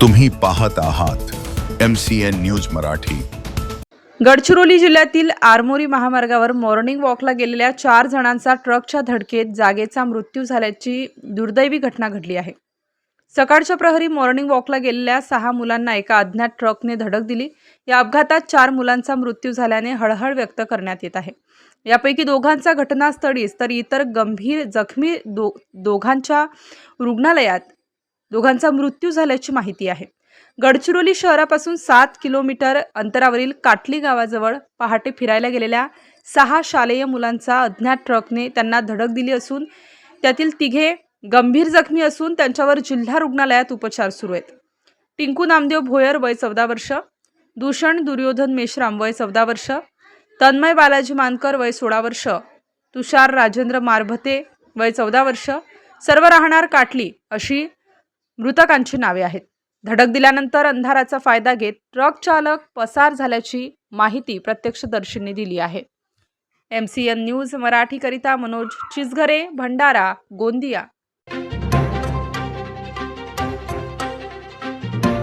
तुम्ही पाहत आहात M C N news Marathi. Gadchiroli जिल्ह्यातील आरमोरी महामार्गावर मॉर्निंग वॉकला गेलेल्या चार जणांचा ट्रकच्या धडकेत जागेचा मृत्यू झाल्याची दुर्दैवी घटना घडली आहे. सकाळच्या प्रहरी मॉर्निंग वॉकला गेलेल्या सहा मुलांना एका अज्ञात ट्रकने धडक दिली. या अपघातात चार मुलांचा मृत्यू झाल्याने हळहळ व्यक्त करण्यात येत आहे. यापैकी दोघांचा घटनास्थळीच तर इतर गंभीर जखमी दो दोघांच्या रुग्णालयात दोघांचा मृत्यू झाल्याची माहिती आहे. गडचिरोली शहरापासून सात किलोमीटर अंतरावरील काटली गावाजवळ पहाटे फिरायला गेलेल्या सहा शालेय मुलांचा अज्ञात ट्रकने त्यांना धडक दिली असून त्यातील तिघे गंभीर जखमी असून त्यांच्यावर जिल्हा रुग्णालयात उपचार सुरू आहेत. टिंकू नामदेव भोयर वय चौदा वर्ष दूषण दुर्योधन मेश्राम वय चौदा वर्ष तन्मय बालाजी मानकर वय सोळा वर्ष तुषार राजेंद्र मारभते वय चौदा वर्ष सर्व राहणार काटली अशी मृतकांची नावे आहेत. धडक दिल्यानंतर अंधाराचा फायदा घेत ट्रक चालक पसार झाल्याची माहिती प्रत्यक्षदर्शींनी दिली आहे. एम सी एन न्यूज मराठीकरिता मनोज चिचघरे भंडारा गोंदिया.